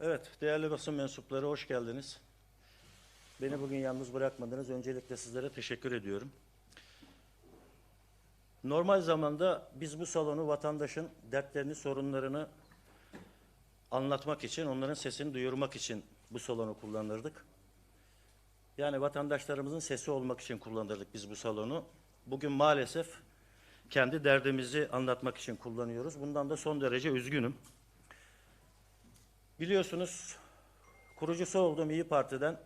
Evet, değerli basın mensupları hoş geldiniz. Beni bugün yalnız bırakmadınız. Öncelikle sizlere teşekkür ediyorum. Normal zamanda biz bu salonu vatandaşın dertlerini, sorunlarını anlatmak için, onların sesini duyurmak için bu salonu kullanırdık. Yani vatandaşlarımızın sesi olmak için kullanırdık biz bu salonu. Bugün maalesef kendi derdimizi anlatmak için kullanıyoruz. Bundan da son derece üzgünüm. Biliyorsunuz kurucusu olduğum İyi Parti'den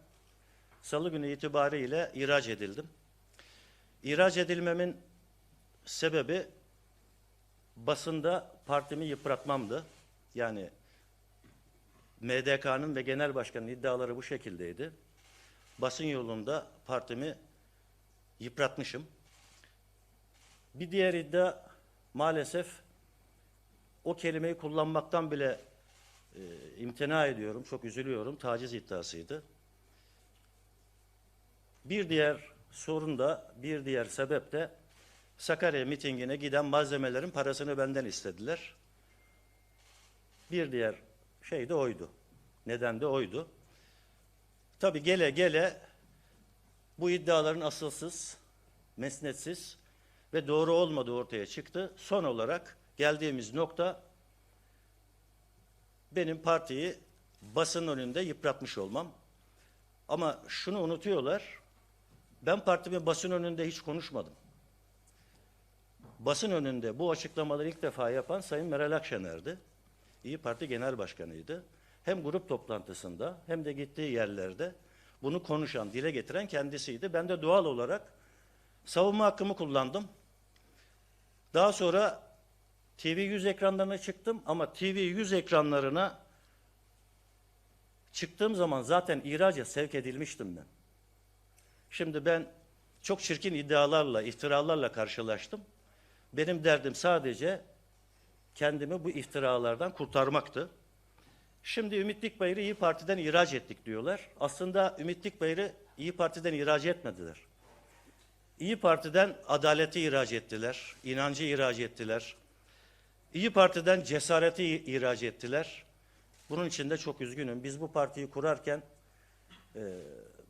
salı günü itibariyle ihraç edildim. İhraç edilmemin sebebi basında partimi yıpratmamdı. Yani MDK'nın ve genel başkanın iddiaları bu şekildeydi. Basın yolunda partimi yıpratmışım. Bir diğer iddia maalesef o kelimeyi kullanmaktan bile e, imtina ediyorum, çok üzülüyorum. Taciz iddiasıydı. Bir diğer sorun da, bir diğer sebep de Sakarya mitingine giden malzemelerin parasını benden istediler. Bir diğer şey de oydu. Neden de oydu. Tabi gele gele bu iddiaların asılsız, mesnetsiz ve doğru olmadığı ortaya çıktı. Son olarak geldiğimiz nokta benim partiyi basın önünde yıpratmış olmam. Ama şunu unutuyorlar. Ben partimi basın önünde hiç konuşmadım. Basın önünde bu açıklamaları ilk defa yapan Sayın Meral Akşener'di. İyi Parti Genel Başkanı'ydı. Hem grup toplantısında hem de gittiği yerlerde bunu konuşan, dile getiren kendisiydi. Ben de doğal olarak savunma hakkımı kullandım. Daha sonra TV 100 ekranlarına çıktım ama TV 100 ekranlarına çıktığım zaman zaten ihraca sevk edilmiştim ben. Şimdi ben çok çirkin iddialarla, iftiralarla karşılaştım. Benim derdim sadece kendimi bu iftiralardan kurtarmaktı. Şimdi Ümit Dikbayır'ı İyi Parti'den ihraç ettik diyorlar. Aslında Ümit Dikbayır'ı İyi Parti'den ihraç etmediler. İyi Parti'den adaleti ihraç ettiler, inancı ihraç ettiler. İyi Parti'den cesareti ihraç ettiler. Bunun için de çok üzgünüm. Biz bu partiyi kurarken e,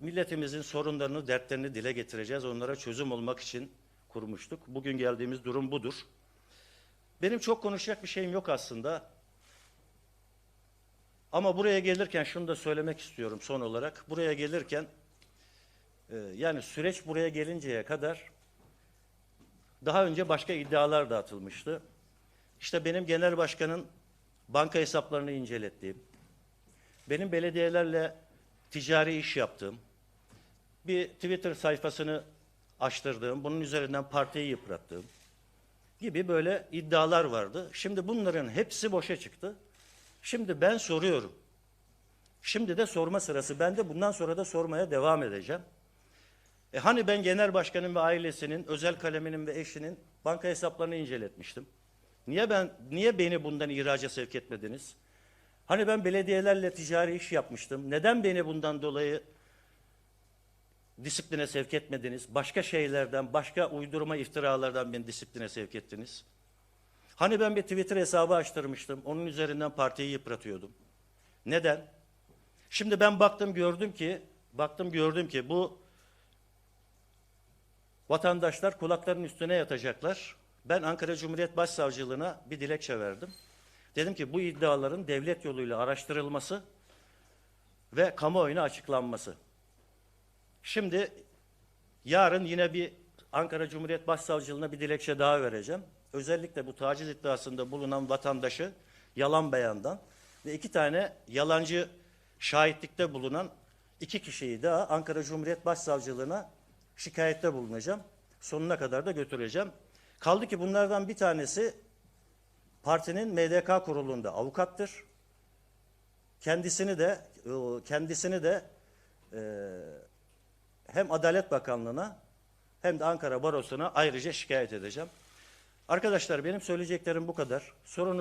milletimizin sorunlarını, dertlerini dile getireceğiz. Onlara çözüm olmak için kurmuştuk. Bugün geldiğimiz durum budur. Benim çok konuşacak bir şeyim yok aslında. Ama buraya gelirken şunu da söylemek istiyorum son olarak. Buraya gelirken e, yani süreç buraya gelinceye kadar daha önce başka iddialar da atılmıştı. İşte benim genel başkanın banka hesaplarını incelettiğim, benim belediyelerle ticari iş yaptığım, bir Twitter sayfasını açtırdığım, bunun üzerinden partiyi yıprattığım gibi böyle iddialar vardı. Şimdi bunların hepsi boşa çıktı. Şimdi ben soruyorum. Şimdi de sorma sırası. Ben de bundan sonra da sormaya devam edeceğim. E hani ben genel başkanın ve ailesinin, özel kaleminin ve eşinin banka hesaplarını inceletmiştim. Niye ben niye beni bundan ihraca sevk etmediniz? Hani ben belediyelerle ticari iş yapmıştım. Neden beni bundan dolayı disipline sevk etmediniz? Başka şeylerden, başka uydurma iftiralardan beni disipline sevk ettiniz. Hani ben bir Twitter hesabı açtırmıştım. Onun üzerinden partiyi yıpratıyordum. Neden? Şimdi ben baktım gördüm ki, baktım gördüm ki bu vatandaşlar kulaklarının üstüne yatacaklar. Ben Ankara Cumhuriyet Başsavcılığına bir dilekçe verdim. Dedim ki bu iddiaların devlet yoluyla araştırılması ve kamuoyuna açıklanması. Şimdi yarın yine bir Ankara Cumhuriyet Başsavcılığına bir dilekçe daha vereceğim. Özellikle bu taciz iddiasında bulunan vatandaşı yalan beyandan ve iki tane yalancı şahitlikte bulunan iki kişiyi daha Ankara Cumhuriyet Başsavcılığına şikayette bulunacağım. Sonuna kadar da götüreceğim. Kaldı ki bunlardan bir tanesi partinin MDK kurulunda avukattır. Kendisini de e, kendisini de e, hem Adalet Bakanlığı'na hem de Ankara Barosu'na ayrıca şikayet edeceğim. Arkadaşlar benim söyleyeceklerim bu kadar. Sorun